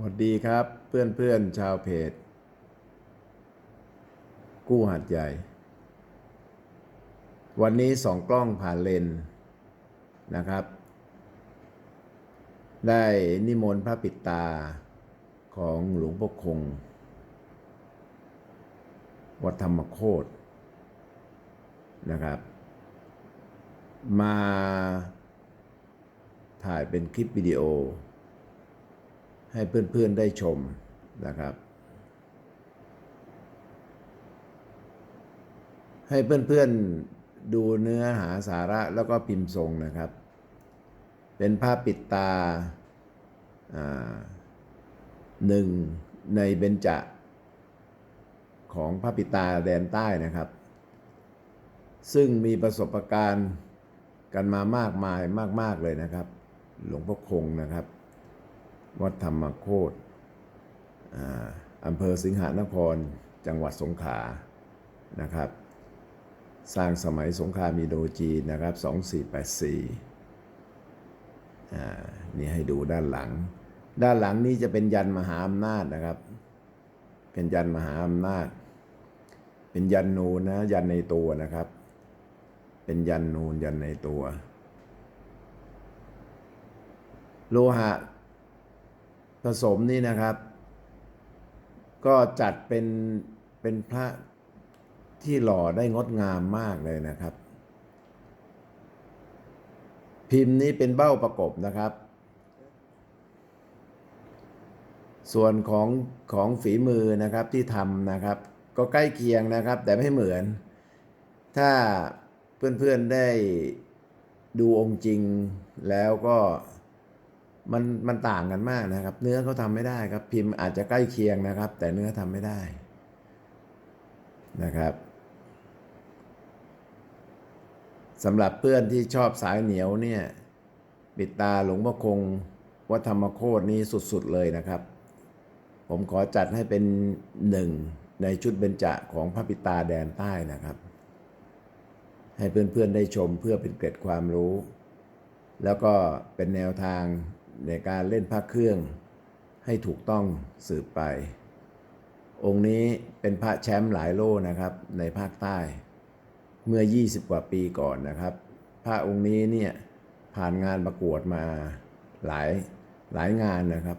สวัสดีครับเพื่อนเพื่อนชาวเพจ กู้หัดใหญ่ วันนี้สองกล้องผ่านเลนนะครับ ได้นิมนต์พระปิดตาของหลวงพ่อคง วัดธรรมโคตนะครับ มาถ่ายเป็นคลิปวิดีโอ ให้เพื่อนๆได้ชมนะครับ ให้เพื่อนๆดูเนื้อหาสาระแล้วก็พิมพ์ทรงนะครับ เป็นภาพปิดตาหนึ่งในเบญจะของพระปิดตาแดนใต้นะครับ ซึ่งมีประสบการณ์กันมามากมายมาก ๆ เลยนะครับ หลวงพ่อคงนะครับ วัดธรรมโคตอ่าอำเภอสิงหานคร จังหวัดสงขลานะครับ สร้างสมัยสงครามีโดจีนนะครับ 2484อ่านี่ให้ดูด้านหลัง ด้านหลังนี้จะเป็นยันมหาอำนาจนะครับ เป็นยันมหาอำนาจ เป็นยันนูนนะ ยันในตัวนะครับ เป็นยันนูนยันในตัว โลหะ ผสมนี่นะครับ ก็จัดเป็นเป็นพระที่หล่อได้งดงามมากเลยนะครับ พิมพ์นี้เป็นเบ้าประกบนะครับ ส่วนของของฝีมือนะครับที่ทำนะครับ ก็ใกล้เคียงนะครับ แต่ไม่เหมือน ถ้าเพื่อนๆได้ดูองค์จริงแล้วก็ มันมันต่างกันมากนะครับ เนื้อเขาทำไม่ได้ครับ พิมพ์อาจจะใกล้เคียงนะครับ แต่เนื้อทำไม่ได้นะครับสำหรับเพื่อนที่ชอบสายเหนียวเนี่ยปิดตาหลวงพ่อคงวัดธรรมโคตรนี้สุดๆเลยนะครับ ผมขอจัดให้เป็นหนึ่งในชุดเบญจะของพระปิตาแดนใต้นะครับ ให้เพื่อนๆได้ชมเพื่อเป็นเกร็ดความรู้ แล้วก็เป็นแนวทาง ในการเล่นพระเครื่องให้ถูกต้องสืบไป องค์นี้เป็นพระแชมป์หลายโล่นะครับในภาคใต้ เมื่อ 20 กว่าปีก่อนนะครับ พระองค์นี้เนี่ยผ่านงานประกวดมาหลายหลายงานนะครับ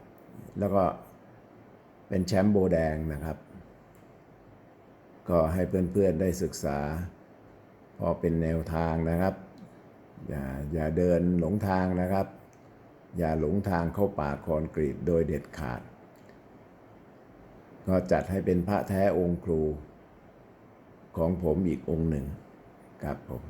แล้วก็เป็นแชมป์โบแดงนะครับ ก็ให้เพื่อนๆได้ศึกษา พอเป็นแนวทางนะครับ อย่าอย่าเดินหลงทางนะครับ อย่าหลงทางเข้าป่าคอนกรีตโดยเด็ดขาด ก็จัดให้เป็นพระแท้องค์ครูของผมอีกองค์หนึ่งครับผม